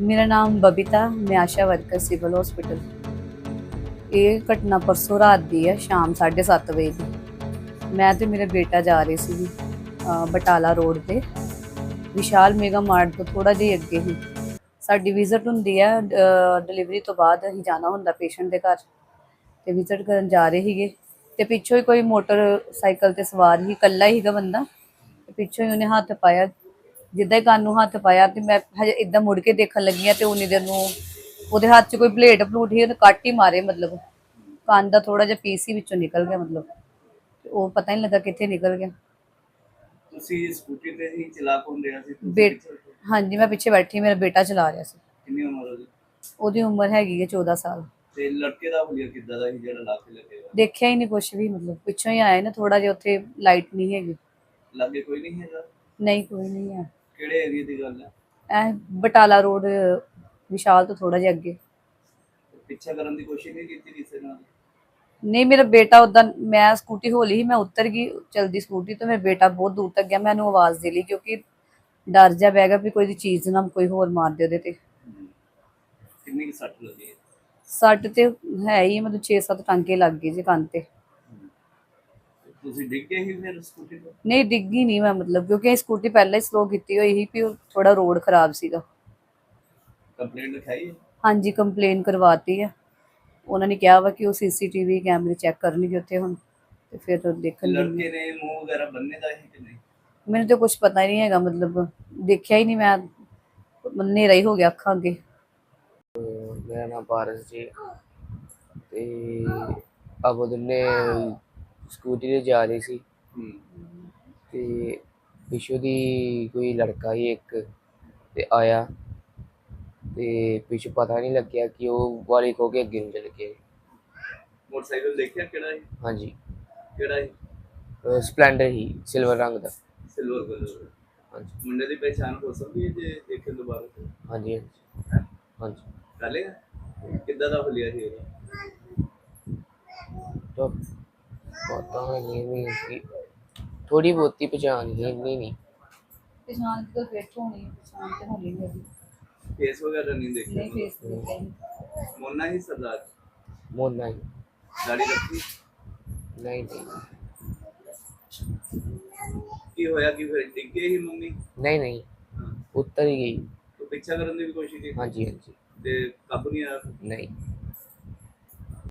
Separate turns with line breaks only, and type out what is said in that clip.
ਮੇਰਾ ਨਾਮ ਬਬੀਤਾ, ਮੈਂ ਆਸ਼ਾ ਵਰਕਰ ਸਿਵਲ ਹਸਪੀਟਲ। ਇਹ ਘਟਨਾ ਪਰਸੋਂ ਰਾਤ ਦੀ ਹੈ, ਸ਼ਾਮ 7:30 ਵਜੇ ਦੀ। ਮੈਂ ਤੇ ਮੇਰਾ ਬੇਟਾ ਜਾ ਰਹੇ ਸੀ ਬਟਾਲਾ ਰੋਡ ਤੇ। ਵਿਸ਼ਾਲ ਮੇਗਾ ਮਾਰਟ ਤੋਂ ਥੋੜਾ ਜਿਹਾ ਅੱਗੇ ਹੀ। ਸਾਡੀ ਵਿਜ਼ਿਟ ਹੁੰਦੀ ਹੈ ਡਿਲੀਵਰੀ ਤੋਂ ਬਾਅਦ ਅਸੀਂ ਜਾਣਾ ਹੁੰਦਾ ਪੇਸ਼ੈਂਟ ਦੇ ਘਰ। ਤੇ ਵਿਜ਼ਿਟ ਕਰਨ ਜਾ ਰਹੇ ਸੀਗੇ। ਤੇ ਪਿੱਛੋਂ ਹੀ ਕੋਈ ਮੋਟਰਸਾਈਕਲ ਤੇ ਸਵਾਰ ਹੀ ਇਕੱਲਾ ਹੀਗਾ ਬੰਦਾ। ਪਿੱਛੋਂ ਹੀ ਉਹਨੇ ਹੱਥ ਪਾਇਆ ਜਿੱਦਾਂ ਹੀ ਕੰਨ ਨੂੰ ਹੱਥ ਪਾਇਆ ਤੇ ਮੈਂ ਹਜੇ ਇਦਾਂ ਮੁੜ ਕੇ ਦੇਖਣ ਲੱਗੀ ਆ ਤੇ ਉਨੀ ਦੇਰ ਨੂੰ ਉਹਦੇ ਹੱਥ 'ਚ ਕੋਈ ਪਲੇਟ ਪਲੂਟ ਹੀ ਉਹਨੇ ਕੱਟ ਹੀ ਮਾਰੇ ਮਤਲਬ। ਕੰਨ ਦਾ ਥੋੜਾ ਜਿਹਾ ਪੀਸ ਹੀ ਵਿੱਚੋਂ ਨਿਕਲ ਗਿਆ ਮਤਲਬ। ਤੇ ਉਹ ਪਤਾ ਹੀ ਨਹੀਂ ਲੱਗਾ ਕਿੱਥੇ ਨਿਕਲ ਗਿਆ।
ਤੁਸੀਂ ਸਕੂਟਰੀ ਤੇ ਹੀ ਚਲਾ ਕੋਣ ਰਿਹਾ ਸੀ ਤੁਸੀਂ
ਬੇ
ਪਿੱਛੇ?
ਹਾਂਜੀ ਮੈਂ ਪਿੱਛੇ ਬੈਠੀ ਮੇਰਾ ਬੇਟਾ ਚਲਾ ਰਿਹਾ ਸੀ।
ਕਿੰਨੀ ਉਮਰ ਉਹਦੀ?
ਉਹਦੀ ਉਮਰ ਹੈਗੀ ਹੈ 14 ਸਾਲ।
ਤੇ ਲੜਕੇ ਦਾ ਹੁਲੀਆ ਕਿੱਦਾਂ ਦਾ ਸੀ ਜਿਹੜਾ ਲਾਕੇ ਲੱਗੇਗਾ
ਦੇਖਿਆ ਹੀ ਨਹੀਂ ਕੁਛ ਵੀ ਮਤਲਬ ਪਿੱਛੋਂ ਹੀ ਆਏ ਨਾ ਥੋੜਾ ਜਿਹਾ ਉੱਥੇ ਲਾਈਟ ਨਹੀਂ ਹੈਗੀ।
ਲਾਗੇ ਕੋਈ ਨਹੀਂ ਹੈਗਾ?
ਨਹੀਂ ਕੋਈ ਨਹੀਂ ਹੈ।
ਕਿਹੜੇ ਏਰੀਆ ਦੀ ਗੱਲ ਹੈ
ਇਹ ਬਟਾਲਾ ਰੋਡ ਵਿਸ਼ਾਲ ਤੋਂ ਥੋੜਾ ਜਿਹਾ ਅੱਗੇ
ਪਿੱਛਾ ਕਰਨ ਦੀ ਕੋਸ਼ਿਸ਼ ਨਹੀਂ ਕੀਤੀ ਕਿਸੇ ਨਾਲ
ਨਹੀਂ ਮੇਰਾ ਬੇਟਾ ਉਦਾਂ ਮੈਂ ਸਕੂਟੀ ਹੌਲੀ ਹੀ ਮੈਂ ਉੱਤਰ ਗਈ ਚਲਦੀ ਸਕੂਟੀ ਤੋਂ ਮੇਰਾ ਬੇਟਾ ਬਹੁਤ ਦੂਰ ਤੱਕ ਗਿਆ ਮੈਨੂੰ ਆਵਾਜ਼ ਦੇ ਲਈ ਕਿਉਂਕਿ ਡਰ ਜਾ ਬਹਿ ਗਿਆ ਵੀ ਕੋਈ ਦੀ ਚੀਜ਼ ਨਾ ਕੋਈ ਹੋਰ ਮਾਰ ਦੇ ਉਹਦੇ ਤੇ।
ਕਿੰਨੀ ਸੱਟ ਲੱਗੀ?
ਸੱਟ ਤੇ ਹੈ ਹੀ ਮਤਲਬ 6-7 ਟਾਂਕੇ ਲੱਗ ਗਏ ਜੀ ਕੰਨ ਤੇ
ਤੁਸੀਂ ਡਿੱਗ ਗਏ ਸੀ ਫਿਰ ਸਕੂਟੀ ਤੋਂ?
ਨਹੀਂ ਡਿੱਗੀ ਨਹੀਂ ਮੈਂ ਮਤਲਬ ਕਿਉਂਕਿ ਇਹ ਸਕੂਟੀ ਪਹਿਲਾਂ ਹੀ ਸਲੋ ਕੀਤੀ ਹੋਈ ਸੀ ਵੀ ਥੋੜਾ ਰੋਡ ਖਰਾਬ ਸੀਗਾ।
ਕੰਪਲੇਂਟ ਲਿਖਾਈ ਹੈ?
ਹਾਂਜੀ ਕੰਪਲੇਨ ਕਰਵਾਤੀ ਹੈ। ਉਹਨਾਂ ਨੇ ਕਿਹਾ ਵਾ ਕਿ ਉਹ ਸੀਸੀਟੀਵੀ ਕੈਮਰੇ ਚੈੱਕ ਕਰਨਗੇ ਉੱਥੇ ਹੁਣ ਤੇ ਫਿਰ ਦੇਖਣਗੇ
ਲੜਕੇ ਨੇ। ਮੂੰਹ ਵਗੈਰਾ ਬੰਨੇ ਦਾ ਕਿ ਨਹੀਂ?
ਮੈਨੂੰ ਤਾਂ ਕੁਝ ਪਤਾ ਹੀ ਨਹੀਂ ਹੈਗਾ ਮਤਲਬ ਦੇਖਿਆ ਹੀ ਨਹੀਂ ਮੈਂ। ਹਨੇਰਾ ਹੀ ਹੋ ਗਿਆ ਅੱਖਾਂ ਅੱਗੇ।
ਮੇਰਾ ਨਾਮ ਪਾਰਸ ਜੀ। ਤੇ ਆਪਾਂ ਦੋਨੇ ਸਕੂਟੀ ਤੇ ਜਾ ਰਹੇ ਸੀ। ਤੇ ਪਿੱਛੋਂ ਦੀ ਕੋਈ ਲੜਕਾ ਹੀ ਇੱਕ ਤੇ ਆਇਆ। ਤੇ ਪਿੱਛੋਂ ਪਤਾ ਨਹੀਂ ਲੱਗਿਆ ਕਿ ਉਹ ਵਾਲੀ ਖੋ ਕੇ ਅੱਗੇ ਨੂੰ ਚਲ
ਮੋਟਰਸਾਈਕਲ ਦੇਖਿਆ ਕਿਹੜਾ ਸੀ?
ਹਾਂਜੀ।
ਕਿਹੜਾ ਸੀ?
ਸਪਲੈਂਡਰ ਹੀ ਸਿਲਵਰ ਰੰਗ ਦਾ।
ਸਿਲਵਰ ਕਲਰ
ਹਾਂਜੀ।
ਮੁੰਡੇ ਦੀ ਪਹਿਚਾਣ ਹੋ ਸਕਦੀ ਹੈ ਜੇ ਦੇਖਣ ਬਾਅਦ?
ਹਾਂਜੀ ਹਾਂਜੀ। ਹਾਂਜੀ।
ਕਿੱਦਾਂ ਦਾ ਹੁਲੀਆ ਸੀ ਉਹਦਾ?
ਤਾਂ ਪਤਾ ਨਹੀਂ ਨਹੀਂ ਕਿ ਥੋੜੀ ਬਹੁਤੀ ਪਛਾਣ ਹੀ ਇੰਨੀ ਨਹੀਂ।
ਪਛਾਣ ਤੇ ਫਿੱਟ ਹੋਣੀ ਪਛਾਣ ਤੇ ਹੋਣੀ ਨਹੀਂ
ਫੇਸ ਵਗੈਰਾ ਨਹੀਂ ਦੇਖਿਆ
ਨਹੀਂ ਫੇਸ ਤੇ
ਮੋਨਾ ਹੀ ਸਰਦਾਰ?
ਮੋਨਾ ਹੀ।
ਦਾੜੀ ਰੱਖੀ?
ਨਹੀਂ ਨਹੀਂ।
ਕੀ ਹੋਇਆ ਕਿ ਫਿਰ? ਡਿੱਗੇ ਹੀ ਮੰਮੀ
ਨਹੀਂ ਨਹੀਂ।
ਹਾਂ।
ਉੱਤਰ ਹੀ ਗਈ।
ਤੋ ਪਿੱਛਾ ਕਰਨ ਦੀ ਵੀ ਕੋਸ਼ਿਸ਼ ਕੀਤੀ?
ਹਾਂਜੀ ਹਾਂਜੀ।
ਤੇ ਕਾਬੂ ਨਹੀਂ ਆਇਆ?
ਨਹੀਂ।